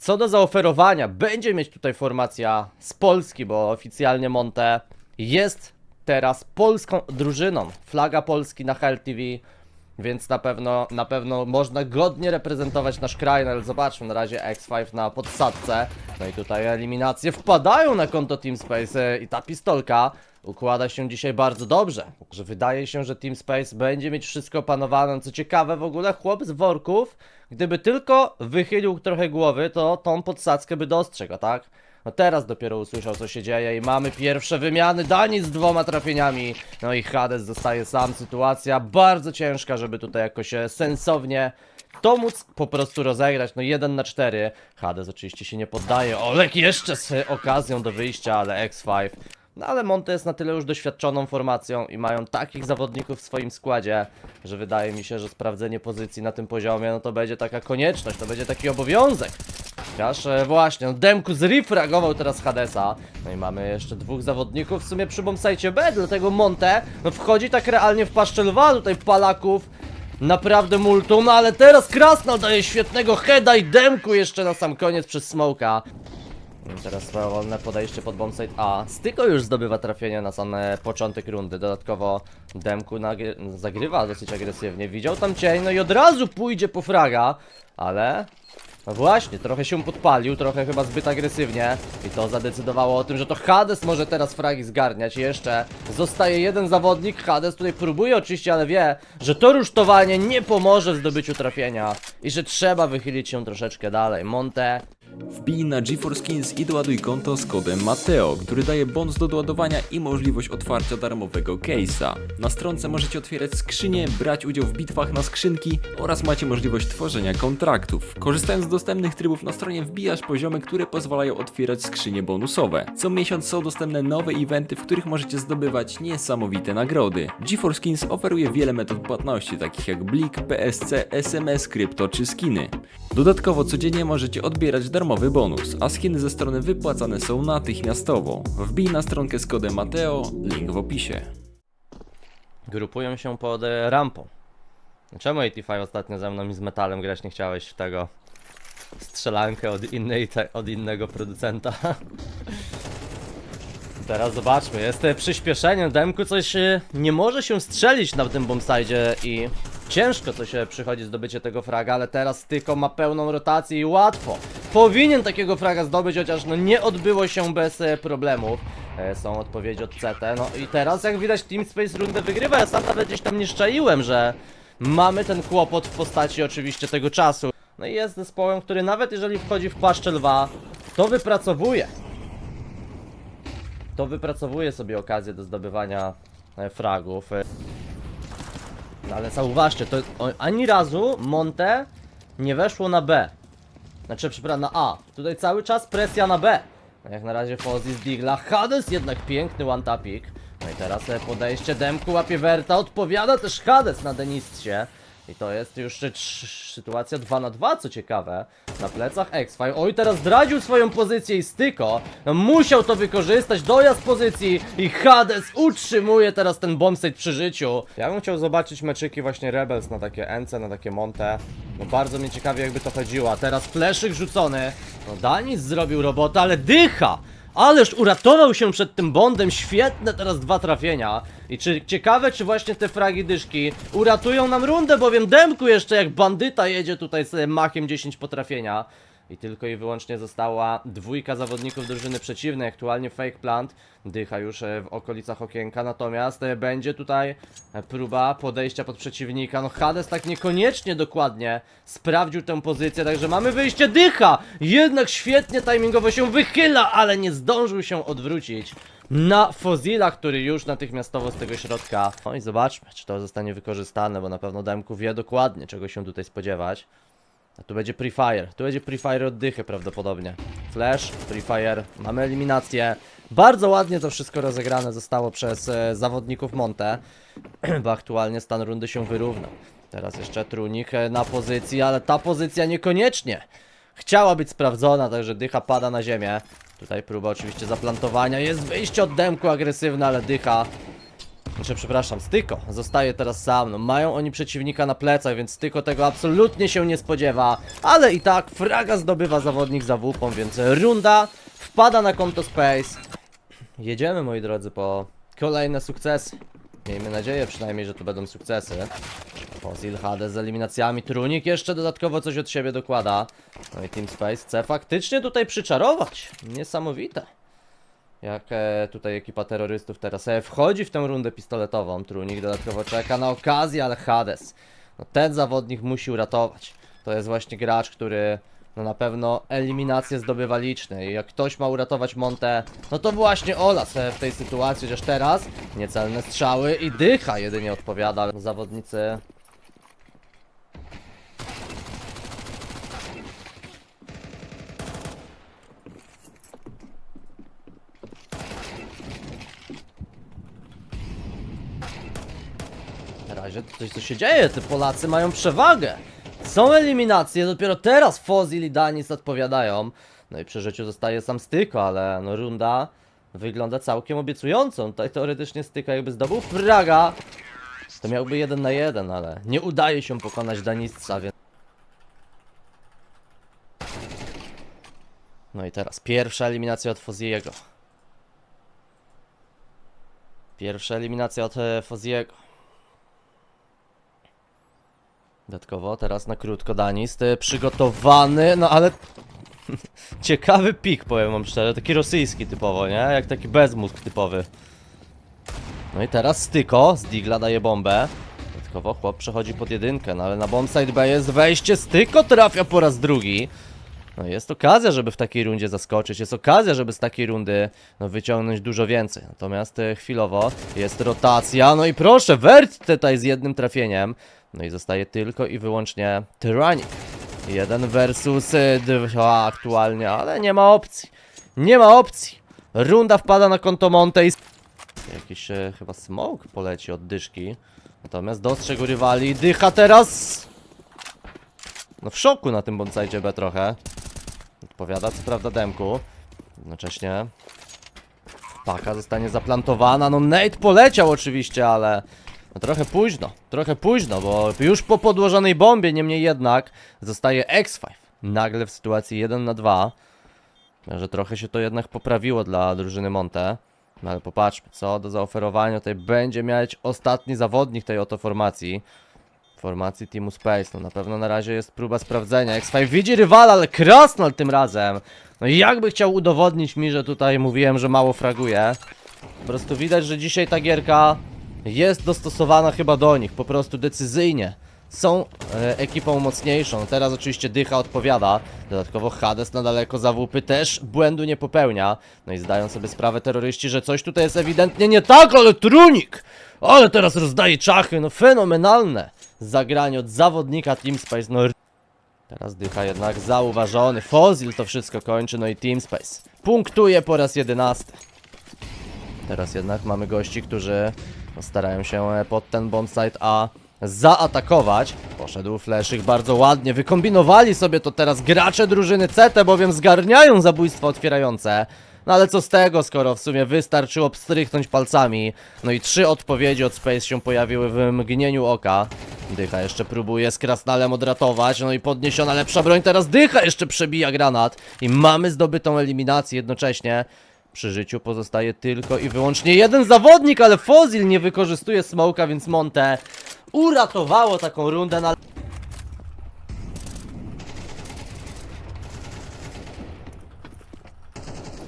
Co do zaoferowania, będzie mieć tutaj formacja z Polski, bo oficjalnie Monte jest teraz polską drużyną. Flaga Polski na HLTV, więc na pewno, na pewno można godnie reprezentować nasz kraj, no ale zobaczmy, na razie X5 na podsadce. No i tutaj eliminacje wpadają na konto TeamSpace i ta pistolka układa się dzisiaj bardzo dobrze. Że wydaje się, że TeamSpace będzie mieć wszystko opanowane. Co ciekawe, w ogóle chłop z worków, gdyby tylko wychylił trochę głowy, to tą podsadzkę by dostrzegł, tak? No teraz dopiero usłyszał co się dzieje i mamy pierwsze wymiany Dani z dwoma trafieniami. No i Hades zostaje sam. Sytuacja bardzo ciężka, żeby tutaj jakoś e, sensownie to móc po prostu rozegrać. No 1 na 4. Hades oczywiście się nie poddaje. Olek jeszcze z okazją do wyjścia, ale X5. No ale Monte jest na tyle już doświadczoną formacją i mają takich zawodników w swoim składzie, że wydaje mi się, że sprawdzenie pozycji na tym poziomie, no to będzie taka konieczność, to będzie taki obowiązek. Chociaż e, właśnie, no Demku zrefragował teraz Hadesa. No i mamy jeszcze dwóch zawodników w sumie przy bombsite B, dlatego Monte no wchodzi tak realnie w paszczę lwa tutaj Palaków. Naprawdę multum, no ale teraz Krasnal daje świetnego heada i Demku jeszcze na sam koniec przez smoka. I Teraz wolne podejście pod bombsite A. Styko już zdobywa trafienie na sam e, początek rundy. Dodatkowo Demku zagrywa dosyć agresywnie. Widział tam cień, no i od razu pójdzie po fraga, ale no właśnie, trochę się podpalił, trochę chyba zbyt agresywnie i to zadecydowało o tym, że to Hades może teraz fragi zgarniać. Jeszcze zostaje jeden zawodnik, Hades tutaj próbuje oczywiście, ale wie, że to rusztowanie nie pomoże w zdobyciu trafienia i że trzeba wychylić się troszeczkę dalej. Monte Wbij na GeForce Skins i doładuj konto z kodem Mateo, który daje bonus do doładowania i możliwość otwarcia darmowego case'a. Na stronce możecie otwierać skrzynie, brać udział w bitwach na skrzynki oraz macie możliwość tworzenia kontraktów. Korzystając z dostępnych trybów na stronie wbijasz poziomy, które pozwalają otwierać skrzynie bonusowe. Co miesiąc są dostępne nowe eventy, w których możecie zdobywać niesamowite nagrody. GeForce Skins oferuje wiele metod płatności, takich jak Blik, PSC, SMS, krypto czy skiny. Dodatkowo codziennie możecie odbierać darmowy bonus, a skiny ze strony wypłacane są natychmiastowo. Wbij na stronkę z kodem Mateo, link w opisie. grupują się pod e, rampą. Czemu AT5 ostatnio ze mną i z metalem grać nie chciałeś w tego strzelankę od, innej, te, od innego producenta? Teraz zobaczmy, jest e, przyspieszenie, Demku coś e, nie może się strzelić na tym bombsite i ciężko coś e, przychodzi zdobycie tego fraga, ale teraz Tyko ma pełną rotację i łatwo. Powinien takiego fraga zdobyć, chociaż no nie odbyło się bez e, problemów. E, Są odpowiedzi od CT, no i teraz jak widać Team Space rundę wygrywa, ja sam nawet gdzieś tam nie szczaiłem, że mamy ten kłopot w postaci oczywiście tego czasu. No i jest zespołem, który nawet jeżeli wchodzi w paszczę lwa, to wypracowuje to wypracowuje sobie okazję do zdobywania fragów. Ale zauważcie, to ani razu Monte nie weszło na B. Znaczy, przepraszam, na A. Tutaj cały czas presja na B. No jak na razie Fozzy z Digla. Hades jednak piękny one tapik. No i teraz podejście Demku łapie Werta. Odpowiada też Hades na Denistsie. I to jest już sytuacja 2 na 2, co ciekawe. Na plecach X-File. Oj, teraz zdradził swoją pozycję i styko. No, musiał to wykorzystać, dojazd pozycji i Hades utrzymuje teraz ten bombsite przy życiu. Ja bym chciał zobaczyć meczyki właśnie Rebels na takie Ence, na takie Monte. No bardzo mnie ciekawi jakby to chodziło. A teraz fleszyk rzucony. No Danis zrobił robotę, ale dycha! Ależ uratował się przed tym bondem, świetne teraz dwa trafienia. I czy ciekawe, czy właśnie te fragi dyszki uratują nam rundę, bowiem Demku jeszcze jak bandyta jedzie tutaj z machiem 10 potrafienia. I tylko i wyłącznie została dwójka zawodników drużyny przeciwnej, aktualnie fake plant, dycha już e, w okolicach okienka, natomiast e, będzie tutaj e, próba podejścia pod przeciwnika. No Hades tak niekoniecznie dokładnie sprawdził tę pozycję, także mamy wyjście dycha! Jednak świetnie timingowo się wychyla, ale nie zdążył się odwrócić na Fozila, który już natychmiastowo z tego środka. No i zobaczmy, czy to zostanie wykorzystane, bo na pewno Demku wie dokładnie, czego się tutaj spodziewać. A tu będzie Prefire. Tu będzie Prefire oddychy prawdopodobnie. Flash, Prefire, mamy eliminację. Bardzo ładnie to wszystko rozegrane zostało przez e, zawodników Monte, bo aktualnie stan rundy się wyrównał. Teraz jeszcze Trunik e, na pozycji, ale ta pozycja niekoniecznie chciała być sprawdzona, także dycha pada na ziemię. Tutaj próba oczywiście zaplantowania, jest wyjście od demku agresywne, ale dycha Znaczy, przepraszam, Styko zostaje teraz sam. No, mają oni przeciwnika na plecach, więc Styko tego absolutnie się nie spodziewa. Ale i tak fraga zdobywa zawodnik za wupą, więc runda wpada na konto Space. Jedziemy, moi drodzy, po kolejne sukcesy. Miejmy nadzieję przynajmniej, że to będą sukcesy. Fossil Hades z eliminacjami. Trunik jeszcze dodatkowo coś od siebie dokłada. No i Team Space chce faktycznie tutaj przyczarować. Niesamowite. Jak e, tutaj ekipa terrorystów teraz e, wchodzi w tę rundę pistoletową. Trunik dodatkowo czeka na okazję, ale Hades. No, ten zawodnik musi uratować. To jest właśnie gracz, który no na pewno eliminacje zdobywa liczne i jak ktoś ma uratować Montę, no to właśnie Olas e, w tej sytuacji, chociaż teraz niecelne strzały i dycha jedynie odpowiada. Zawodnicy razie to coś co się dzieje, te Polacy mają przewagę. Są eliminacje, dopiero teraz Fozil i Danis odpowiadają. No i przy życiu zostaje sam Styko, ale no runda wygląda całkiem obiecująco. Tutaj teoretycznie Styka jakby zdobył fraga. To miałby jeden na jeden, ale nie udaje się pokonać Danisca, więc... No i teraz pierwsza eliminacja od Foziego. Pierwsza eliminacja od e, Foziego. Dodatkowo teraz na krótko Danis y, przygotowany, no ale ciekawy pik powiem wam szczerze, taki rosyjski typowo, nie? Jak taki bezmózg typowy. No i teraz Styko z Digla daje bombę. Dodatkowo chłop przechodzi pod jedynkę, no ale na bombsite B jest wejście, Styko trafia po raz drugi. No jest okazja, żeby w takiej rundzie zaskoczyć, jest okazja, żeby z takiej rundy no, wyciągnąć dużo więcej. Natomiast e, chwilowo jest rotacja, no i proszę, Wert tutaj z jednym trafieniem. No i zostaje tylko i wyłącznie Tyrannik. Jeden versus y, dwa aktualnie, ale nie ma opcji. Nie ma opcji. Runda wpada na konto Monte i... Jakiś e, chyba smoke poleci od dyszki. Natomiast dostrzegł rywali. Dycha teraz... No w szoku na tym bonsajcie B trochę. Odpowiada co prawda Demku. Jednocześnie... Paka zostanie zaplantowana. No Nate poleciał oczywiście, ale... No trochę późno, trochę późno, bo już po podłożonej bombie, niemniej jednak zostaje X5. Nagle w sytuacji 1 na 2. Że trochę się to jednak poprawiło dla drużyny Monte. No ale popatrzmy, co do zaoferowania tutaj będzie mieć ostatni zawodnik tej oto formacji. Formacji Teamu Space. No na pewno na razie jest próba sprawdzenia. X5 widzi rywala, ale Krasnal tym razem. No i jakby chciał udowodnić mi, że tutaj mówiłem, że mało fraguje. Po prostu widać, że dzisiaj ta gierka jest dostosowana chyba do nich, po prostu decyzyjnie. Są e, ekipą mocniejszą. Teraz oczywiście Dycha odpowiada. Dodatkowo Hades na daleko za WP też błędu nie popełnia. No i zdają sobie sprawę terroryści, że coś tutaj jest ewidentnie nie tak, ale Trunik! Ale teraz rozdaje czachy, no fenomenalne! Zagranie od zawodnika Team Space, no... Teraz Dycha jednak zauważony. Fozil to wszystko kończy, no i Team Space punktuje po raz jedenasty. Teraz jednak mamy gości, którzy starają się pod ten bombsite A zaatakować. Poszedł Fleszyk bardzo ładnie, wykombinowali sobie to teraz gracze drużyny CT, bowiem zgarniają zabójstwo otwierające. No ale co z tego, skoro w sumie wystarczyło pstryknąć palcami. No i trzy odpowiedzi od Space się pojawiły w mgnieniu oka. Dycha jeszcze próbuje z Krasnalem odratować, no i podniesiona lepsza broń, teraz Dycha jeszcze przebija granat. I mamy zdobytą eliminację jednocześnie. Przy życiu pozostaje tylko i wyłącznie jeden zawodnik, ale Fozil nie wykorzystuje smoka, więc Monte uratowało taką rundę na...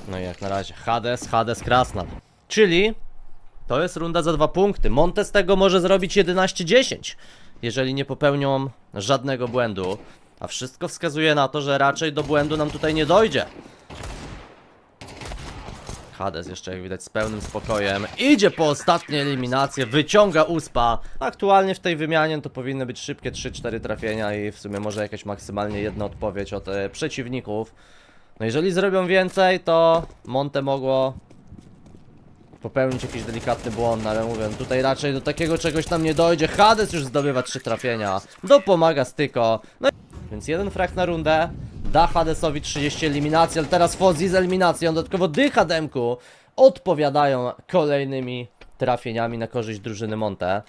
No i jak na razie Hades, Hades, Krasnal. Czyli to jest runda za dwa punkty. Monte z tego może zrobić 11-10, jeżeli nie popełnią żadnego błędu. A wszystko wskazuje na to, że raczej do błędu nam tutaj nie dojdzie. Hades jeszcze jak widać z pełnym spokojem idzie po ostatnie eliminacje, wyciąga uspa. Aktualnie w tej wymianie to powinny być szybkie 3-4 trafienia i w sumie może jakaś maksymalnie jedna odpowiedź od e, przeciwników. No jeżeli zrobią więcej, to Monte mogło popełnić jakiś delikatny błąd, no ale mówię, tutaj raczej do takiego czegoś tam nie dojdzie. Hades już zdobywa 3 trafienia, dopomaga Styko. No i... Więc jeden frak na rundę, da Hadesowi 30 eliminacji, ale teraz Fozzy z eliminacją, dodatkowo dycha Demku odpowiadają kolejnymi trafieniami na korzyść drużyny Monte.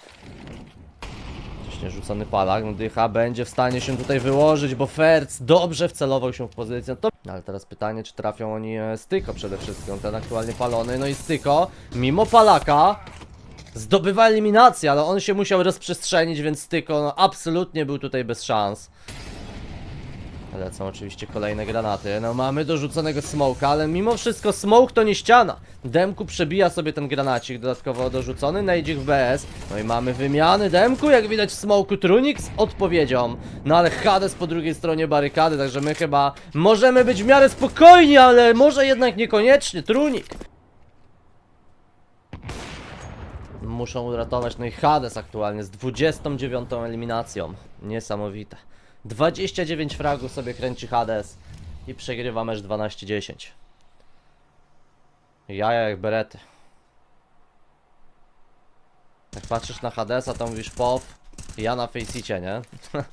Wcześniej rzucony palak, no dycha będzie w stanie się tutaj wyłożyć, bo Ferc dobrze wcelował się w pozycję. To... No ale teraz pytanie, czy trafią oni e, Styko przede wszystkim, ten aktualnie palony. No i Styko, mimo palaka, zdobywa eliminację, ale on się musiał rozprzestrzenić, więc Styko no, absolutnie był tutaj bez szans. Lecą oczywiście kolejne granaty. No mamy dorzuconego smoka, ale mimo wszystko smoke to nie ściana. Demku przebija sobie ten granacik dodatkowo dorzucony, najdzik w BS. No i mamy wymiany Demku, jak widać w smoku Trunik z odpowiedzią. No ale Hades po drugiej stronie barykady, także my chyba możemy być w miarę spokojni, ale może jednak niekoniecznie. Trunik. Muszą uratować, no i Hades aktualnie z 29 eliminacją. Niesamowite. 29 fragów sobie kręci Hades i przegrywa mecz 12-10. Jaja jak berety. Jak patrzysz na Hadesa, to mówisz pop, ja na Faceicie, nie?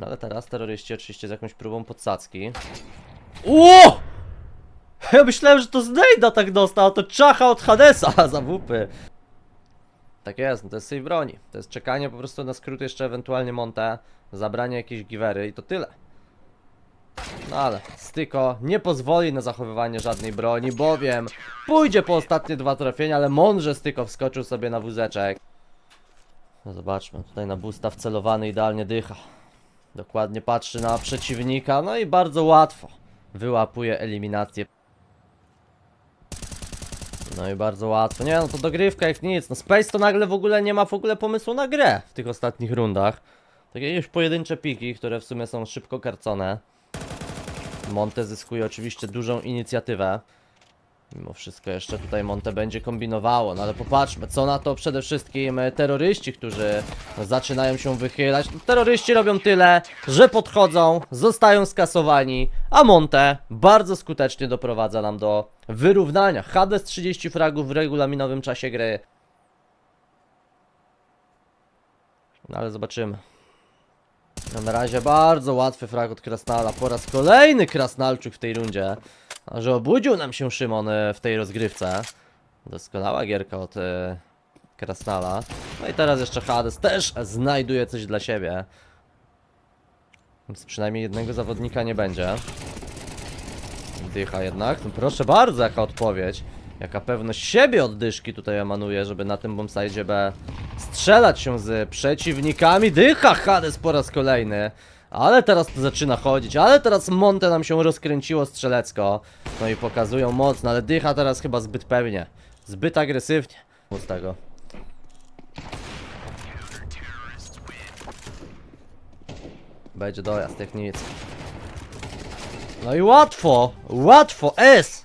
No ale teraz terroryści oczywiście z jakąś próbą podsadzki. Ło! Ja myślałem, że to Znejda tak dostał, a to czacha od Hadesa za wupy. Tak jest, no to jest save broni. To jest czekanie po prostu na skrót jeszcze ewentualnie Monte, zabranie jakiejś giwery i to tyle. No ale Styko nie pozwoli na zachowywanie żadnej broni, bowiem pójdzie po ostatnie dwa trafienia, ale mądrze Styko wskoczył sobie na wózeczek. No zobaczmy, tutaj na boosta wcelowany idealnie dycha. Dokładnie patrzy na przeciwnika, no i bardzo łatwo wyłapuje eliminację. No i bardzo łatwo. Nie no, to dogrywka jak nic. No Space to nagle w ogóle nie ma w ogóle pomysłu na grę w tych ostatnich rundach. Takie już pojedyncze piki, które w sumie są szybko karcone. Monte zyskuje oczywiście dużą inicjatywę. Mimo wszystko jeszcze tutaj Monte będzie kombinowało, no ale popatrzmy, co na to przede wszystkim e, terroryści, którzy zaczynają się wychylać. Terroryści robią tyle, że podchodzą, zostają skasowani, a Monte bardzo skutecznie doprowadza nam do wyrównania. Hades 30 fragów w regulaminowym czasie gry. No ale zobaczymy. No na razie bardzo łatwy frag od Krasnala. Po raz kolejny Krasnalczuk w tej rundzie. A że obudził nam się Szymon e, w tej rozgrywce. Doskonała gierka od e, Krasnala. No i teraz jeszcze Hades też znajduje coś dla siebie. Więc przynajmniej jednego zawodnika nie będzie. Dycha jednak. No proszę bardzo, jaka odpowiedź. Jaka pewność siebie od dyszki tutaj emanuje, żeby na tym bombsite B strzelać się z przeciwnikami. Dycha Hades po raz kolejny. Ale teraz to zaczyna chodzić, ale teraz Monte nam się rozkręciło strzelecko. No i pokazują mocno, ale dycha teraz chyba zbyt pewnie. Zbyt agresywnie. Z tego. Będzie dojazd, jak nic. No i łatwo, łatwo, S!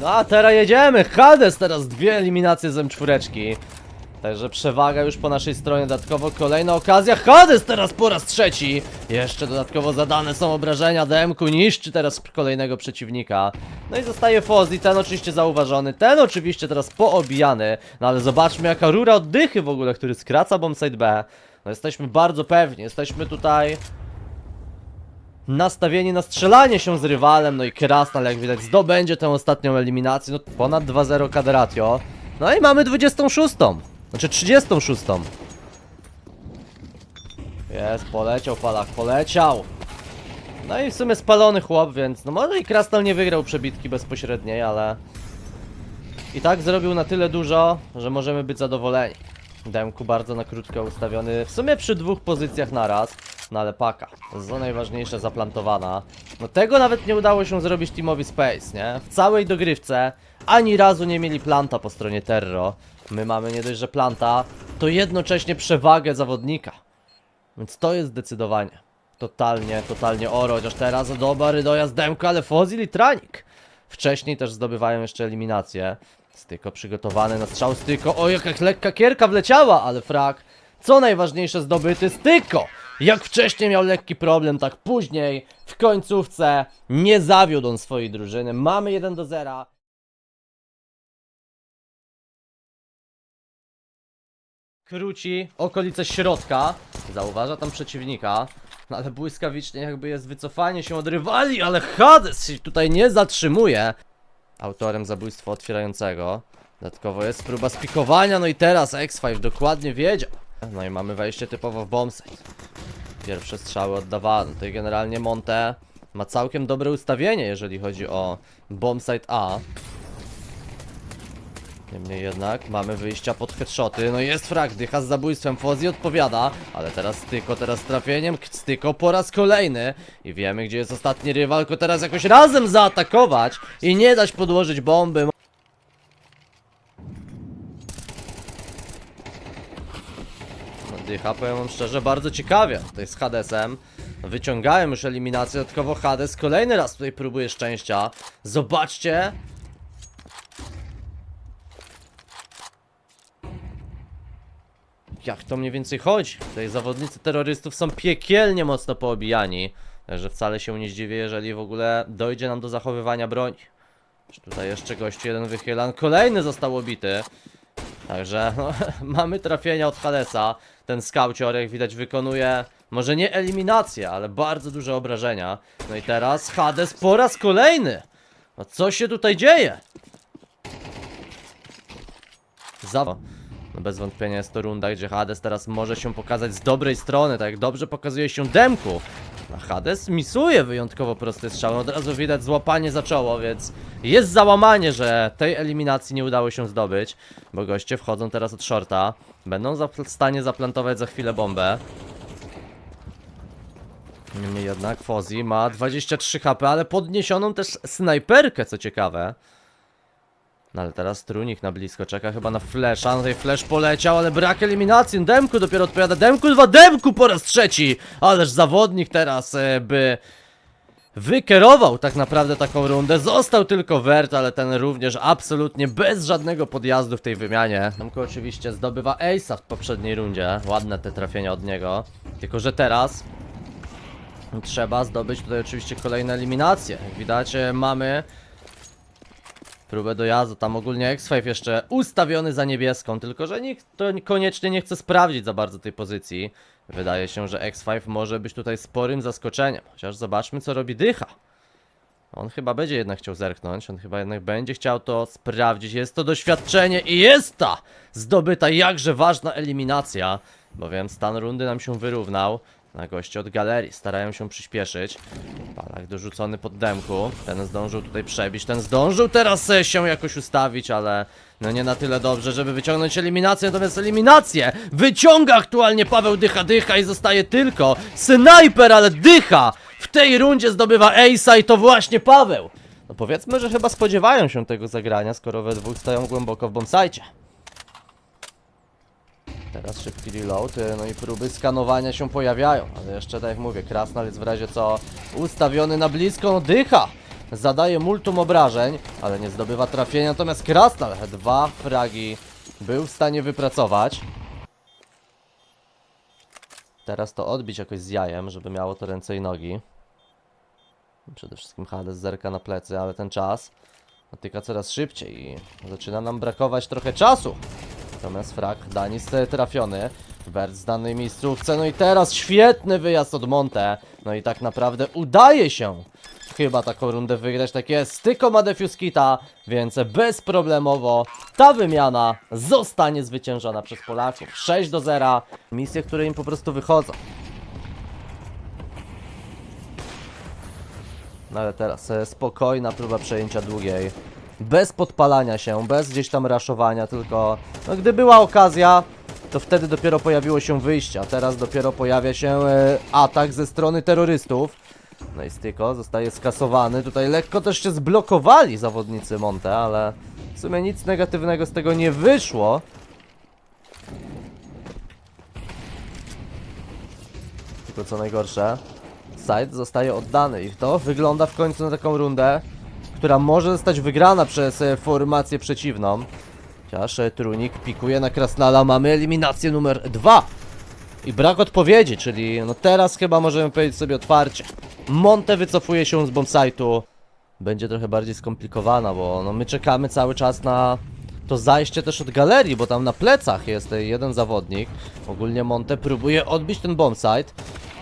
No a teraz jedziemy, Hades teraz dwie eliminacje z M4. Także przewaga już po naszej stronie, dodatkowo kolejna okazja, Hades teraz po raz trzeci! Jeszcze dodatkowo zadane są obrażenia, DMku niszczy teraz kolejnego przeciwnika. No i zostaje Fozzy, ten oczywiście zauważony, ten oczywiście teraz poobijany. No ale zobaczmy jaka rura oddychy w ogóle, który skraca bombsite B. No jesteśmy bardzo pewni, jesteśmy tutaj nastawieni na strzelanie się z rywalem, no i Krasnal jak widać zdobędzie tę ostatnią eliminację, no ponad 2-0 Kaderatio. No i mamy 26. Znaczy 36. Jest, poleciał Palach, poleciał. No i w sumie spalony chłop, więc no może i Krasnal nie wygrał przebitki bezpośredniej, ale i tak zrobił na tyle dużo, że możemy być zadowoleni. Demku bardzo na krótko ustawiony, w sumie przy dwóch pozycjach naraz, no ale paka, co najważniejsze zaplantowana. No tego nawet nie udało się zrobić teamowi Space, nie? W całej dogrywce ani razu nie mieli planta po stronie Terro. My mamy nie dość, że planta, to jednocześnie przewagę zawodnika. Więc to jest zdecydowanie. Totalnie, totalnie oro, chociaż teraz dobry dojazd Demka, ale Fozil i Tranik. Wcześniej też zdobywają jeszcze eliminację. Styko przygotowany na strzał Styko. O, jaka lekka kierka wleciała, ale frak. Co najważniejsze zdobyty Styko. Jak wcześniej miał lekki problem, tak później w końcówce nie zawiódł on swojej drużyny. Mamy 1 do 0. Króci okolice środka. Zauważa tam przeciwnika. No ale błyskawicznie jakby jest wycofanie się od rywali, ale Hades się tutaj nie zatrzymuje. Autorem zabójstwa otwierającego. Dodatkowo jest próba spikowania, no i teraz X5 dokładnie wiedział. No i mamy wejście typowo w bombsite. Pierwsze strzały oddawane. Tutaj generalnie Monte ma całkiem dobre ustawienie, jeżeli chodzi o bombsite A. Niemniej jednak mamy wyjścia pod headshoty. No jest frag, dycha z zabójstwem. Fozzy odpowiada, ale teraz Styko, teraz trafieniem. Styko po raz kolejny. I wiemy, gdzie jest ostatni rywal, tylko teraz jakoś razem zaatakować i nie dać podłożyć bomby. No, dycha, powiem wam szczerze, bardzo ciekawie. Tutaj z Hadesem. Wyciągałem już eliminację, dodatkowo Hades kolejny raz tutaj próbuje szczęścia. Zobaczcie, jak to mniej więcej chodzi. Tutaj zawodnicy terrorystów są piekielnie mocno poobijani. Także wcale się nie zdziwię, jeżeli w ogóle dojdzie nam do zachowywania broni. Tutaj jeszcze gościu jeden wychylan, kolejny został obity. Także no, mamy trafienia od Hadesa. Ten skaucior, jak widać, wykonuje może nie eliminację, ale bardzo duże obrażenia. No i teraz Hades po raz kolejny. No co się tutaj dzieje? Za... No bez wątpienia jest to runda, gdzie Hades teraz może się pokazać z dobrej strony, tak jak dobrze pokazuje się Demku. A Hades misuje wyjątkowo prosty strzał, no od razu widać złapanie za czoło, więc jest załamanie, że tej eliminacji nie udało się zdobyć, bo goście wchodzą teraz od shorta, będą w stanie zaplantować za chwilę bombę. Niemniej jednak Fozzy ma 23 HP, ale podniesioną też snajperkę, co ciekawe. No ale teraz Trunik na blisko czeka chyba na flasha, no tutaj flash poleciał, ale brak eliminacji, Demku dopiero odpowiada, Demku 2, Demku po raz trzeci! Ależ zawodnik teraz e, by wykierował tak naprawdę taką rundę, został tylko Wert, ale ten również absolutnie bez żadnego podjazdu w tej wymianie. Demku oczywiście zdobywa Ace'a w poprzedniej rundzie, ładne te trafienia od niego, tylko że teraz trzeba zdobyć tutaj oczywiście kolejne eliminacje. Jak widać e, mamy próbę dojazdu. Tam ogólnie X5 jeszcze ustawiony za niebieską, tylko że nikt to koniecznie nie chce sprawdzić za bardzo tej pozycji. Wydaje się, że X5 może być tutaj sporym zaskoczeniem. Chociaż zobaczmy, co robi Dycha. On chyba będzie jednak chciał zerknąć, on chyba jednak będzie chciał to sprawdzić. Jest to doświadczenie i jest ta zdobyta jakże ważna eliminacja. Bowiem stan rundy nam się wyrównał. Na goście od galerii starają się przyspieszyć. Palak dorzucony pod demku. Ten zdążył tutaj przebić, ten zdążył teraz e, się jakoś ustawić, ale no nie na tyle dobrze, żeby wyciągnąć eliminację. Natomiast eliminację wyciąga aktualnie Paweł Dycha Dycha i zostaje tylko snajper, ale Dycha w tej rundzie zdobywa Ace'a i to właśnie Paweł. No powiedzmy, że chyba spodziewają się tego zagrania, skoro we dwóch stoją głęboko w bombsite. Teraz szybki reload, y, no i próby skanowania się pojawiają, ale jeszcze tak jak mówię, Krasnal jest w razie co ustawiony na blisko, no dycha! Zadaje multum obrażeń, ale nie zdobywa trafienia, natomiast Krasnal dwa fragi był w stanie wypracować. Teraz to odbić jakoś z jajem, żeby miało to ręce i nogi. Przede wszystkim Hades zerka na plecy, ale ten czas natyka coraz szybciej i zaczyna nam brakować trochę czasu. Natomiast frak Danis trafiony. Bert z danej miejscówce. No i teraz świetny wyjazd od Monte. No i tak naprawdę udaje się chyba taką rundę wygrać. Tak jest. Styko ma defuse kita, więc bezproblemowo ta wymiana zostanie zwyciężona przez Polaków. 6 do 0. Misje, które im po prostu wychodzą. No ale teraz e, spokojna próba przejęcia długiej. Bez podpalania się, bez gdzieś tam raszowania, tylko no, gdy była okazja, to wtedy dopiero pojawiło się wyjście, a teraz dopiero pojawia się e, atak ze strony terrorystów. No i Styko zostaje skasowany. Tutaj lekko też się zblokowali zawodnicy Monte, ale w sumie nic negatywnego z tego nie wyszło. Tylko co najgorsze, side zostaje oddany i to wygląda w końcu na taką rundę, która może zostać wygrana przez e, formację przeciwną. Chociaż e, Trunik pikuje na Krasnala, mamy eliminację numer dwa I brak odpowiedzi, czyli no teraz chyba możemy powiedzieć sobie otwarcie. Monte wycofuje się z bombsite'u. Będzie trochę bardziej skomplikowana, bo no my czekamy cały czas na to zajście też od galerii, bo tam na plecach jest e, jeden zawodnik. Ogólnie Monte próbuje odbić ten bombsite.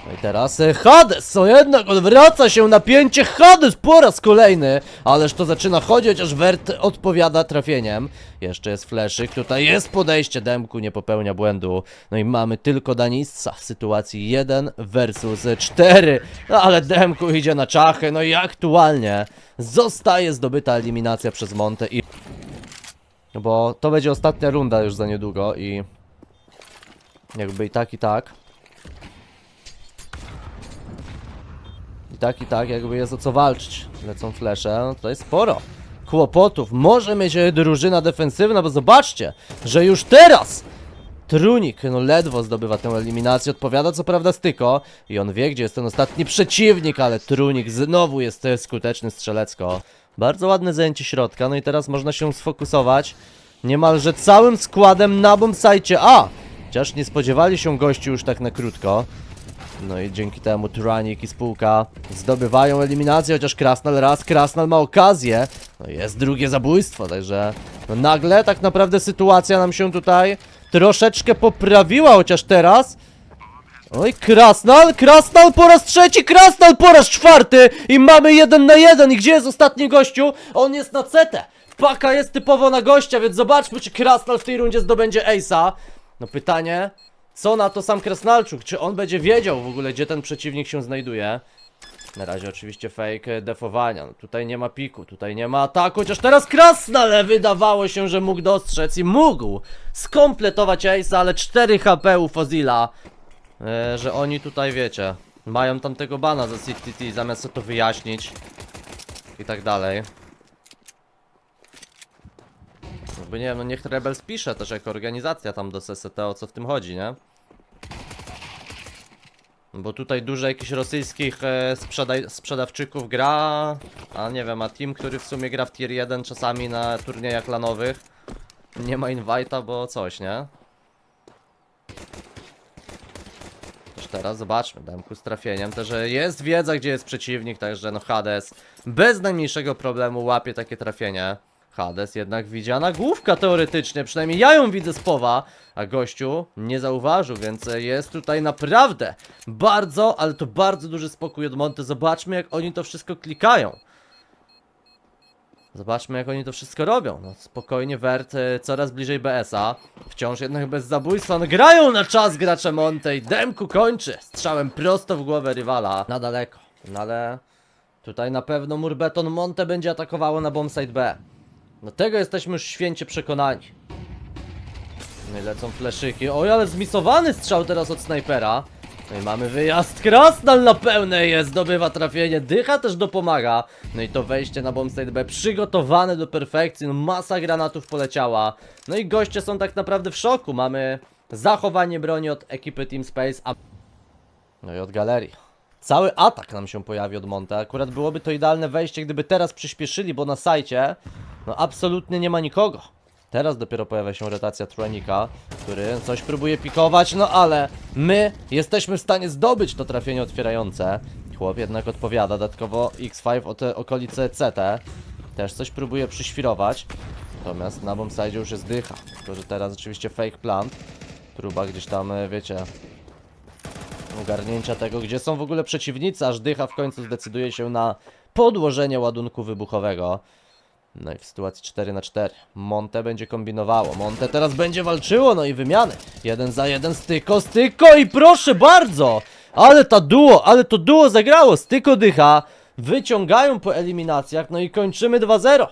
No i teraz e, Hades, co jednak odwraca się napięcie Hades po raz kolejny, ależ to zaczyna chodzić, chociaż Wert odpowiada trafieniem. Jeszcze jest fleszyk, tutaj jest podejście, Demku nie popełnia błędu. No i mamy tylko Danisca w sytuacji 1 versus 4. No ale Demku idzie na czachy, no i aktualnie zostaje zdobyta eliminacja przez Monte i... No bo to będzie ostatnia runda już za niedługo i... Jakby i tak i tak. I tak, i tak, jakby jest o co walczyć. Lecą flesze, no to jest sporo kłopotów. Może mieć drużyna defensywna, bo zobaczcie, że już teraz Trunik, no ledwo zdobywa tę eliminację, odpowiada co prawda Styko i on wie, gdzie jest ten ostatni przeciwnik, ale Trunik znowu jest skuteczny strzelecko. Bardzo ładne zajęcie środka, no i teraz można się sfokusować niemalże całym składem na bombsite A! Chociaż nie spodziewali się gości już tak na krótko. No i dzięki temu Turanik i spółka zdobywają eliminację, chociaż Krasnal raz, Krasnal ma okazję. No jest drugie zabójstwo, także no nagle tak naprawdę sytuacja nam się tutaj troszeczkę poprawiła, chociaż teraz... Oj, Krasnal, Krasnal po raz trzeci, Krasnal po raz czwarty i mamy jeden na jeden. I gdzie jest ostatni gościu? On jest na CT. Paka jest typowo na gościa, więc zobaczmy, czy Krasnal w tej rundzie zdobędzie Ace'a. No pytanie, co na to sam Krasnalczuk? Czy on będzie wiedział w ogóle, gdzie ten przeciwnik się znajduje? Na razie oczywiście fake defowania. No, tutaj nie ma piku, tutaj nie ma ataku, chociaż teraz Krasnal wydawało się, że mógł dostrzec i mógł skompletować Ace'a, ale 4 HP u Fozila. E, że oni tutaj, wiecie, mają tamtego bana za CTT zamiast to wyjaśnić i tak dalej. Jakby nie wiem, no niech Rebels pisze też jako organizacja tam do SST o co w tym chodzi, nie? Bo tutaj dużo jakichś rosyjskich e, sprzedawczyków gra, a nie wiem, a team, który w sumie gra w tier 1 czasami na turniejach lanowych nie ma invite'a, bo coś, nie? Już teraz zobaczmy, Demku z trafieniem, też jest wiedza, gdzie jest przeciwnik, także no Hades bez najmniejszego problemu łapie takie trafienie. Hades jednak widziana główka teoretycznie, przynajmniej ja ją widzę z powa, a gościu nie zauważył, więc jest tutaj naprawdę bardzo, ale to bardzo duży spokój od Monty. Zobaczmy jak oni to wszystko klikają. Zobaczmy jak oni to wszystko robią. No spokojnie Wert e, coraz bliżej BS-a. Wciąż jednak bez zabójstwa. No grają na czas gracze Monte i Demku kończy strzałem prosto w głowę rywala. Na daleko. No ale tutaj na pewno Murbeton Monte będzie atakowało na bombsite B. No tego jesteśmy już święcie przekonani. No i lecą fleszyki. Oj, ale zmisowany strzał teraz od snajpera. No i mamy wyjazd. Krasnal na pełne jest, zdobywa trafienie. Dycha też dopomaga. No i to wejście na bombsite B przygotowane do perfekcji. No masa granatów poleciała. No i goście są tak naprawdę w szoku. Mamy zachowanie broni od ekipy Team Space, a... No i od galerii. Cały atak nam się pojawi od Monte. Akurat byłoby to idealne wejście, gdyby teraz przyspieszyli, bo na sajcie no absolutnie nie ma nikogo. Teraz dopiero pojawia się rotacja Tronika, który coś próbuje pikować, no ale my jesteśmy w stanie zdobyć to trafienie otwierające. Chłop jednak odpowiada, dodatkowo X5 od okolice CT też coś próbuje przyświrować. Natomiast na bombside już jest dycha, tylko że teraz oczywiście fake plant. Próba gdzieś tam, e, wiecie, ogarnięcia tego, gdzie są w ogóle przeciwnicy, aż dycha w końcu zdecyduje się na podłożenie ładunku wybuchowego. No i w sytuacji 4 na 4 Monte będzie kombinowało. Monte teraz będzie walczyło, no i wymiany. Jeden za jeden, styko, styko i proszę bardzo! Ale ta duo, ale to duo zagrało. Styko dycha. Wyciągają po eliminacjach, no i kończymy 2-0.